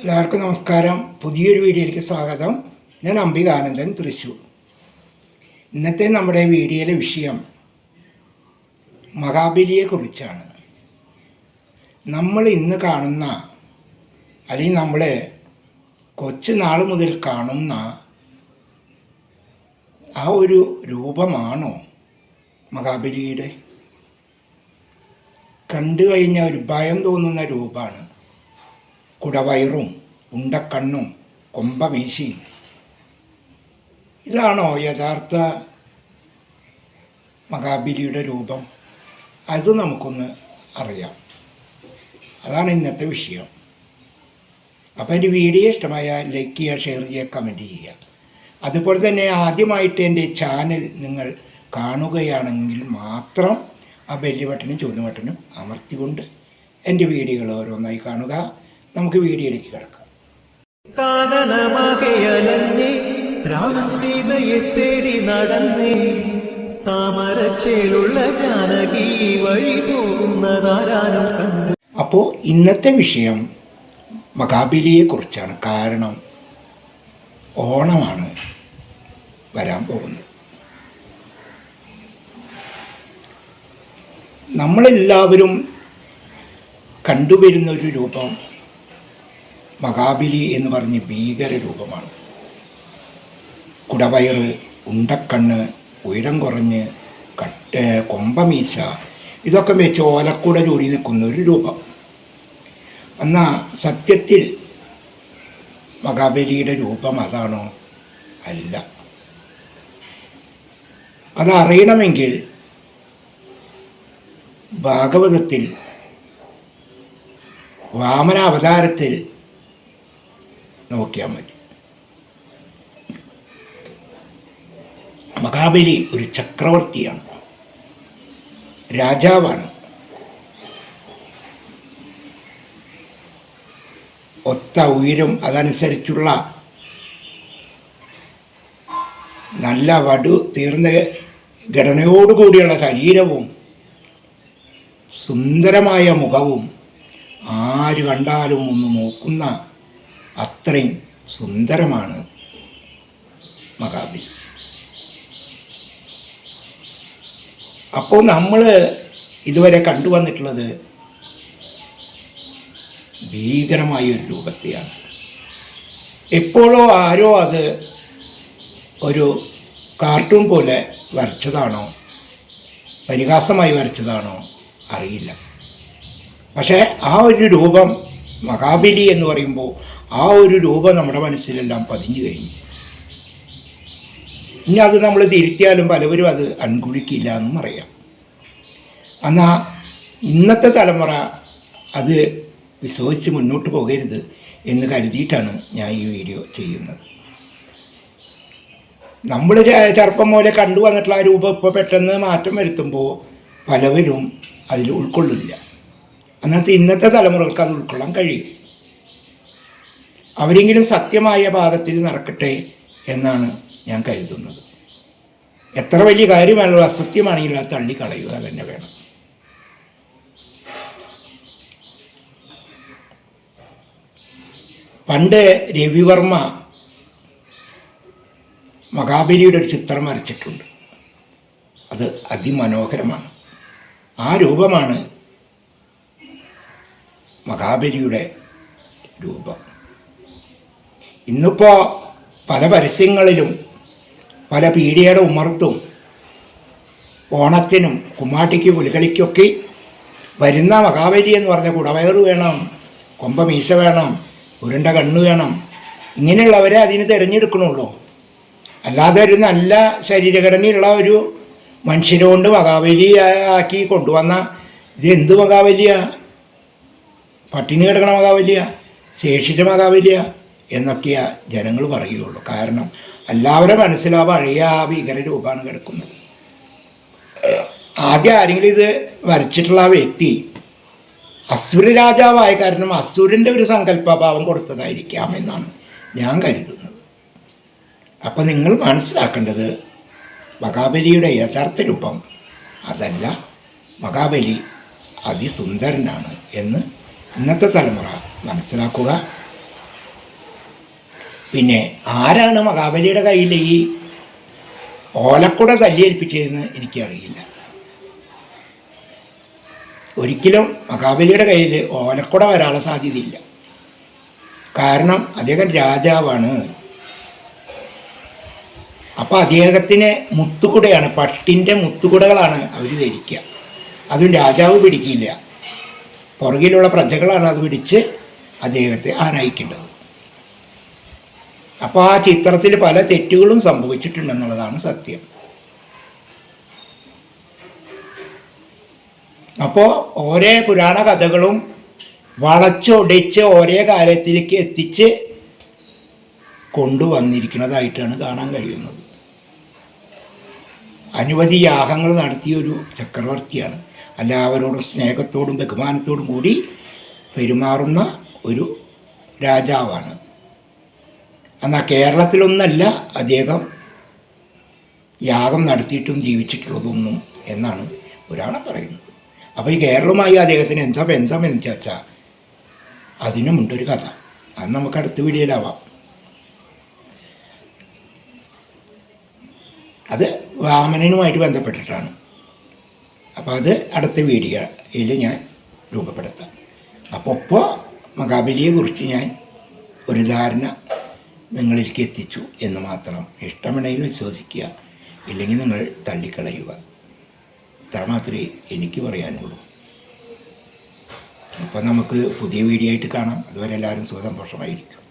എല്ലാവർക്കും നമസ്കാരം. പുതിയൊരു വീഡിയോയിലേക്ക് സ്വാഗതം. ഞാൻ അംബികാനന്ദൻ തൃശ്ശൂർ. ഇന്നത്തെ നമ്മുടെ വീഡിയോയിലെ വിഷയം മഹാബലിയെക്കുറിച്ചാണ്. നമ്മൾ ഇന്ന് കാണുന്ന അല്ലെങ്കിൽ നമ്മൾ കൊച്ചു നാൾ മുതൽ കാണുന്ന ആ ഒരു രൂപമാണോ മഹാബലിയുടെ? കണ്ടു കഴിഞ്ഞാൽ ഒരു ഭയം തോന്നുന്ന രൂപമാണ്. കുടവയറും ഉണ്ടക്കണ്ണും കൊമ്പമീശിയും. ഇതാണോ യഥാർത്ഥ മഹാബലിയുടെ രൂപം? അത് നമുക്കൊന്ന് അറിയാം. അതാണ് ഇന്നത്തെ വിഷയം. അപ്പോൾ എന്റെ വീഡിയോ ഇഷ്ടമായാൽ ലൈക്ക് ചെയ്യുക ഷെയർ ചെയ്യുക കമന്റ് ചെയ്യുക. അതുപോലെ തന്നെ ആദ്യമായിട്ട് എന്റെ ചാനൽ നിങ്ങൾ കാണുകയാണെങ്കിൽ മാത്രം ആ ബെല്ല് ബട്ടനും ചുവന്ന ബട്ടനും അമർത്തിക്കൊണ്ട് എന്റെ വീഡിയോകൾ ഓരോന്നായി കാണുക. നമുക്ക് വീഡിയോയിലേക്ക് കിടക്കാം. അപ്പോ രാമൻ സീതയെ തേടി നടന്നേ. താമരച്ചേലുള്ള ജാനകി വഴി പോകുന്നതാരാനും കണ്ടു. അപ്പോ ഇന്നത്തെ വിഷയം മകാബിലിയെ കുറിച്ചാണ് കാരണം ഓണമാണ് വരാൻ പോകുന്നത്. നമ്മളെല്ലാവരും കണ്ടുവരുന്ന ഒരു രൂപം മഹാബലി എന്ന് പറഞ്ഞ് ഭീകര രൂപമാണ് കുടവയറ് ഉണ്ടക്കണ്ണ് ഉയരം കുറഞ്ഞ് കട്ട് കൊമ്പമീശ ഇതൊക്കെ വെച്ച് ഓലക്കൂട ചൂടി നിൽക്കുന്ന ഒരു രൂപം. എന്നാൽ സത്യത്തിൽ മഹാബലിയുടെ രൂപം അതാണോ? അല്ല. അതറിയണമെങ്കിൽ ഭാഗവതത്തിൽ വാമന അവതാരത്തിൽ നോക്കിയാൽ മതി. മഹാബലി ഒരു ചക്രവർത്തിയാണ്. രാജാവാണ്. ഒത്ത ഉയരും അതനുസരിച്ചുള്ള നല്ല വടു തീർന്ന ഘടനയോടുകൂടിയുള്ള ശരീരവും സുന്ദരമായ മുഖവും ആര് കണ്ടാലും ഒന്ന് നോക്കുന്ന അത്രയും സുന്ദരമാണ് മഹാബലി. അപ്പോൾ നമ്മൾ ഇതുവരെ കണ്ടുവന്നിട്ടുള്ളത് ഭീകരമായ ഒരു രൂപത്തെയാണ്. എപ്പോഴോ ആരോ അത് ഒരു കാർട്ടൂൺ പോലെ വരച്ചതാണോ പരിഹാസമായി വരച്ചതാണോ അറിയില്ല. പക്ഷേ ആ ഒരു രൂപം മഹാബലി എന്ന് പറയുമ്പോൾ ആ ഒരു രൂപം നമ്മുടെ മനസ്സിലെല്ലാം പതിഞ്ഞു കഴിഞ്ഞു. ഇനി അത് നമ്മൾ തിരുത്തിയാലും പലവരും അത് അൺകുഴിക്കില്ല എന്നും അറിയാം എന്നാൽ ഇന്നത്തെ തലമുറ അത് വിശ്വസിച്ച് മുന്നോട്ട് പോകരുത് എന്ന് കരുതിയിട്ടാണ് ഞാൻ ഈ വീഡിയോ ചെയ്യുന്നത്. നമ്മൾ ചെറുപ്പം പോലെ കണ്ടു വന്നിട്ടുള്ള ആ രൂപം ഇപ്പോൾ പെട്ടെന്ന് മാറ്റം വരുത്തുമ്പോൾ പലവരും അതിൽ ഉൾക്കൊള്ളില്ല. അന്നത്തെ ഇന്നത്തെ തലമുറകൾക്ക് അത് ഉൾക്കൊള്ളാൻ കഴിയും. അവരെങ്കിലും സത്യമായ പാദത്തിൽ നടക്കട്ടെ എന്നാണ് ഞാൻ കരുതുന്നത്. എത്ര വലിയ കാര്യമാണല്ലോ അസത്യമാണെങ്കിലും അത് തള്ളിക്കളയുക തന്നെ വേണം. പണ്ട് രവിവർമ്മ മഹാബലിയുടെ ഒരു ചിത്രം വരച്ചിട്ടുണ്ട്. അത് അതിമനോഹരമാണ്. ആ രൂപമാണ് മഹാബലിയുടെ രൂപം. ഇന്നിപ്പോൾ പല പരസ്യങ്ങളിലും പല പീഡിയയുടെ ഉമർത്തും ഓണത്തിനും കുമ്മാട്ടിക്ക് പുലികളിക്കൊക്കെ വരുന്ന മഹാബലി എന്ന് പറഞ്ഞ കുടവയറ് വേണം കൊമ്പമീശ വേണം ഉരുണ്ട കണ്ണ് വേണം. ഇങ്ങനെയുള്ളവരെ അതിന് തിരഞ്ഞെടുക്കണുള്ളൂ. അല്ലാതെ ഒരു നല്ല ശരീരഘടനയുള്ള ഒരു മനുഷ്യനെ കൊണ്ട് മഹാബലി ആക്കി കൊണ്ടുവന്ന ഇത് എന്ത് മഹാബലിയ? പട്ടിണി കിടക്കണ മഹാബലിയ ശേഷിച്ച മഹാബലിയ എന്നൊക്കെയാ ജനങ്ങൾ പറയുകയുള്ളൂ കാരണം എല്ലാവരും മനസ്സിലാ പഴയ ഭീകര രൂപമാണ് കിടക്കുന്നത്. ആദ്യം ആരെങ്കിലും ഇത് വരച്ചിട്ടുള്ള ആ വ്യക്തി അസുര രാജാവായ കാരണം അസുരന്റെ ഒരു സങ്കല്പഭാവം കൊടുത്തതായിരിക്കാം എന്നാണ് ഞാൻ കരുതുന്നത്. അപ്പം നിങ്ങൾ മനസ്സിലാക്കേണ്ടത് മഹാബലിയുടെ യഥാർത്ഥ രൂപം അതല്ല മഹാബലി അതിസുന്ദരനാണ് എന്ന് ഇന്നത്തെ തലമുറ മനസ്സിലാക്കുക. പിന്നെ ആരാണ് മഹാബലിയുടെ കയ്യിൽ ഈ ഓലക്കുട തല്ലിയേൽപ്പിച്ചതെന്ന് എനിക്കറിയില്ല. ഒരിക്കലും മഹാബലിയുടെ കയ്യിൽ ഓലക്കുട വരാനുള്ള സാധ്യതയില്ല. കാരണം അദ്ദേഹം രാജാവാണ്. അപ്പോൾ അദ്ദേഹത്തിന് മുത്തുകുടയാണ് പട്ടിന്റെ മുത്തുകുടകളാണ് അവർ ധരിക്കുക അതും രാജാവ് പിടിക്കില്ല. പുറകിലുള്ള പ്രജകളാണ് അത് പിടിച്ച് അദ്ദേഹത്തെ ആനയിക്കേണ്ടത് അപ്പോൾ ആ ചിത്രത്തിൽ പല തെറ്റുകളും സംഭവിച്ചിട്ടുണ്ടെന്നുള്ളതാണ് സത്യം. അപ്പോൾ ഓരോ പുരാണ കഥകളും വളച്ചൊടിച്ച് ഓരോ കാലത്തിലേക്ക് എത്തിച്ച് കൊണ്ടുവന്നിരിക്കുന്നതായിട്ടാണ് കാണാൻ കഴിയുന്നത്. അനുവധി യാഗങ്ങൾ നടത്തിയ ഒരു ചക്രവർത്തിയാണ്. എല്ലാവരോടും സ്നേഹത്തോടും ബഹുമാനത്തോടും കൂടി പെരുമാറുന്ന ഒരു രാജാവാണ്. എന്നാൽ കേരളത്തിലൊന്നല്ല അദ്ദേഹം യാഗം നടത്തിയിട്ടും ജീവിച്ചിട്ടുള്ളതൊന്നും എന്നാണ് പുരാണം പറയുന്നത്. അപ്പോൾ ഈ കേരളവുമായി അദ്ദേഹത്തിന് എന്താ ബന്ധം എന്ന് ചോദിച്ചാൽ അതിനുമുണ്ടൊരു കഥ. അത് നമുക്ക് അടുത്ത വീഡിയോയിലാവാം. അത് വാമനനുമായിട്ട് ബന്ധപ്പെട്ടിട്ടാണ്. അപ്പോൾ അത് അടുത്ത വീഡിയോയിൽ ഞാൻ രൂപപ്പെടുത്താം. അപ്പോൾ ഇപ്പോൾ മഹാബലിയെ കുറിച്ച് ഞാൻ ഒരു ധാരണ നിങ്ങളിലേക്ക് എത്തിച്ചു എന്ന് മാത്രം ഇഷ്ടമുണ്ടെങ്കിൽ വിശ്വസിക്കുക ഇല്ലെങ്കിൽ നിങ്ങൾ തള്ളിക്കളയുക. ഇത്ര മാത്രമേ എനിക്ക് പറയാനുള്ളൂ. അപ്പോൾ നമുക്ക് പുതിയ വീഡിയോ ആയിട്ട് കാണാം. അതുവരെ എല്ലാവരും സുഖസന്തോഷമായിരിക്കും